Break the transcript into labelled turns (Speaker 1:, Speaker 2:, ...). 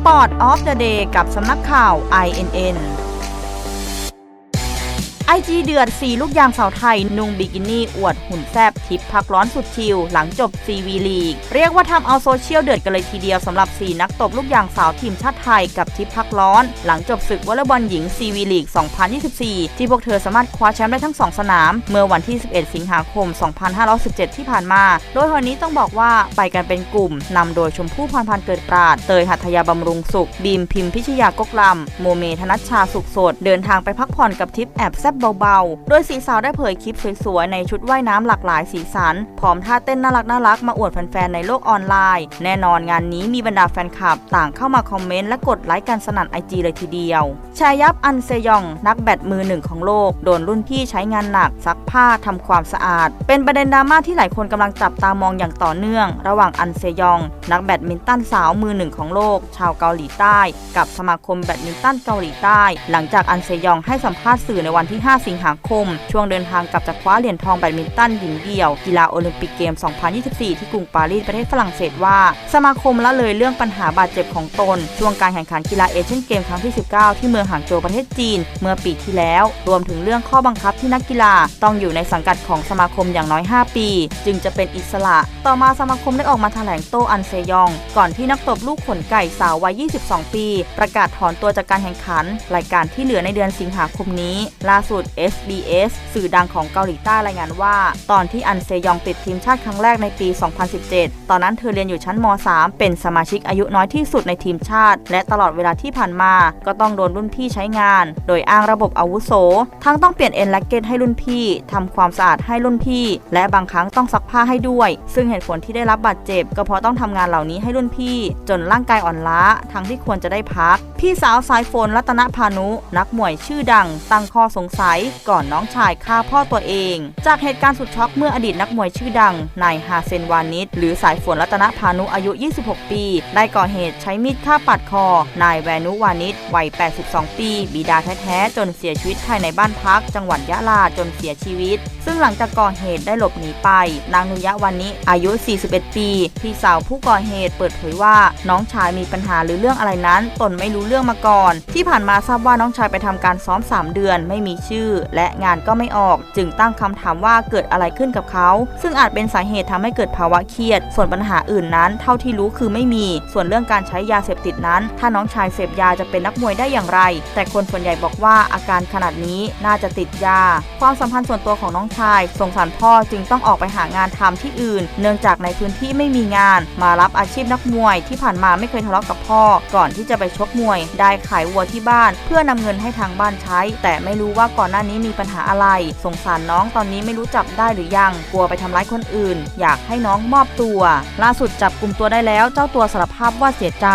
Speaker 1: Sport of the Day กับสำนักข่าว INN ไอจีเดือด 4 ลูกยางสาวไทย นุ่งบิกินี่ อวดหุ่นแซบทิปพักร้อนสุดชิล หลังจบ CV ลีก เรียกว่าทำเอาโซเชียลเดือดกันเลยทีเดียวสำหรับ 4 นักตบลูกยางสาวทีมชาติไทยกับทิปพักร้อน หลังจบศึกวอลเลย์บอลหญิง CV ลีก 2024 ที่พวกเธอสามารถคว้าแชมป์ได้ทั้ง 2 สนาม เมื่อวันที่ 11 สิงหาคม 2517 ที่ผ่านมา โดยวันนี้ต้องบอกว่าไปกันเป็นกลุ่มนำโดยชมพู่พรพันธ์เกิดปราด เตยหัตถยาบำรุงสุข บีมพิมพิชยากกลำโมเมธนัชชาสุขสด เดินทางไปพักผ่อนกับทิปแอบแซบเบาๆ โดยสีสาวได้เผยคลิปสวยๆ ในชุดว่ายน้ำหลากหลายสีสัน พร้อมท่าเต้นน่ารักน่ารักๆมาอวดแฟนๆ ในโลกออนไลน์ แน่นอนงานนี้มีบรรดาแฟนคลับ ต่างเข้ามาคอมเมนต์และกดไลค์กันสนั่นไอจีเลยทีเดียว ชายับอันเซยอง นักแบดมือหนึ่งของโลก โดนรุ่นพี่ใช้งานหนักซักผ้าทำความสะอาด เป็นประเด็นดราม่าที่หลายคนกำลังจับตามองอย่างต่อเนื่อง ระหว่างอันเซยอง นักแบดมินตันสาวมือหนึ่งของโลก ชาวเกาหลีใต้ กับสมาคมแบดมินตันเกาหลีใต้ หลังจากอันเซยองให้สัมภาษณ์สื่อในวันที่5 5 สิงหาคม ช่วงเดินทางกลับจากคว้าเหรียญทองแบดมินตันหญิงเดี่ยว กีฬาโอลิมปิกเกม 2024 ที่กรุงปารีสประเทศฝรั่งเศสว่า สมาคมละเลยเรื่องปัญหาบาดเจ็บของตน ช่วงการแข่งขันกีฬาเอเชียนเกมครั้งที่ 19 ที่เมืองหางโจวประเทศจีน เมื่อปีที่แล้ว รวมถึงเรื่องข้อบังคับที่นักกีฬาต้องอยู่ในสังกัดของสมาคมอย่างน้อย 5 ปี จึงจะเป็นอิสระ ต่อมาสมาคมได้ออกมาแถลงโต้อันเซยอง ก่อนที่นักตบลูกขนไก่สาววัย 22 ปี ประกาศถอนตัวจากการแข่งขัน รายการที่เหลือในเดือนสิงหาคมนี้ล่าสุด SBS สื่อดังของเกาหลีใต้รายงานว่า ตอนที่อันเซยองติดทีมชาติครั้งแรกในปี 2017 ตอนนั้นเธอเรียนอยู่ชั้นม .3 เป็นสมาชิกอายุน้อยที่สุดในทีมชาติ และตลอดเวลาที่ผ่านมา ก็ต้องโดนรุ่นพี่ใช้งาน โดยอ้างระบบอาวุโส ทั้งต้องเปลี่ยนเอ็นแลกเก็ตให้รุ่นพี่ทำความสะอาดให้รุ่นพี่ และบางครั้งต้องซักผ้าให้ด้วย ซึ่งเหตุผลที่ได้รับบาดเจ็บ ก็เพราะต้องทำงานเหล่านี้ให้รุ่นพี่ จนร่างกายอ่อนล้า ทั้งที่ควรจะได้พัก พี่สาวสายฝนรัตนพานุ นักมวยชื่อดัง ตั้งข้อสงสัยก่อนน้องชายฆ่าพ่อตัวเอง จากเหตุการณ์สุดช็อกเมื่ออดีตนักมวยชื่อดังนายฮาเซนวานิชหรือสายฝนรัตนพานุอายุ 26 ปี ได้ก่อเหตุใช้มีดฆ่าปัดคอ นายแวนุวานิชวัย 82 ปี บิดาแท้ๆจนเสียชีวิตภายในบ้านพัก จังหวัดยะลาจนเสียชีวิต ซึ่งหลังจากก่อเหตุได้หลบหนีไป นางนุยะวันนี้อายุ 41 ปี พี่สาวผู้ก่อเหตุเปิดเผยว่าน้องชายมีปัญหาหรือเรื่องอะไรนั้น ตนไม่รู้เรื่องมาก่อน ที่ผ่านมาทราบว่าน้องชายไปทำการซ้อม 3 เดือน ไม่มีชื่อ และงานก็ไม่ออก จึงตั้งคำถามว่าเกิดอะไรขึ้นกับเขา ซึ่งอาจเป็นสาเหตุทำให้เกิดภาวะเครียด ส่วนปัญหาอื่นนั้น เท่าที่รู้คือไม่มี ส่วนเรื่องการใช้ยาเสพติดนั้น ถ้าน้องชายเสพยาจะเป็นนักมวยได้อย่างไร แต่คนส่วนใหญ่บอกว่าอาการขนาดนี้น่าจะติดยา ความสัมพันธ์ส่วนตัวของน้องชายสงสารพ่อจึงต้องออกไปหางานทำที่อื่น เนื่องจากในพื้นที่ไม่มีงาน มารับอาชีพนักมวยที่ผ่านมาไม่เคยทะเลาะกับพ่อ ก่อนที่จะไปชกมวย ได้ขายวัวที่บ้าน เพื่อนำเงินให้ทางบ้านใช้ แต่ไม่รู้ว่าก่อนหน้านี้มีปัญหาอะไร สงสารน้องตอนนี้ไม่รู้จับได้หรือยัง กลัวไปทำร้ายคนอื่น อยากให้น้องมอบตัว ล่าสุดจับกลุ่มตัวได้แล้ว เจ้าตัวสารภาพว่าเสียใจ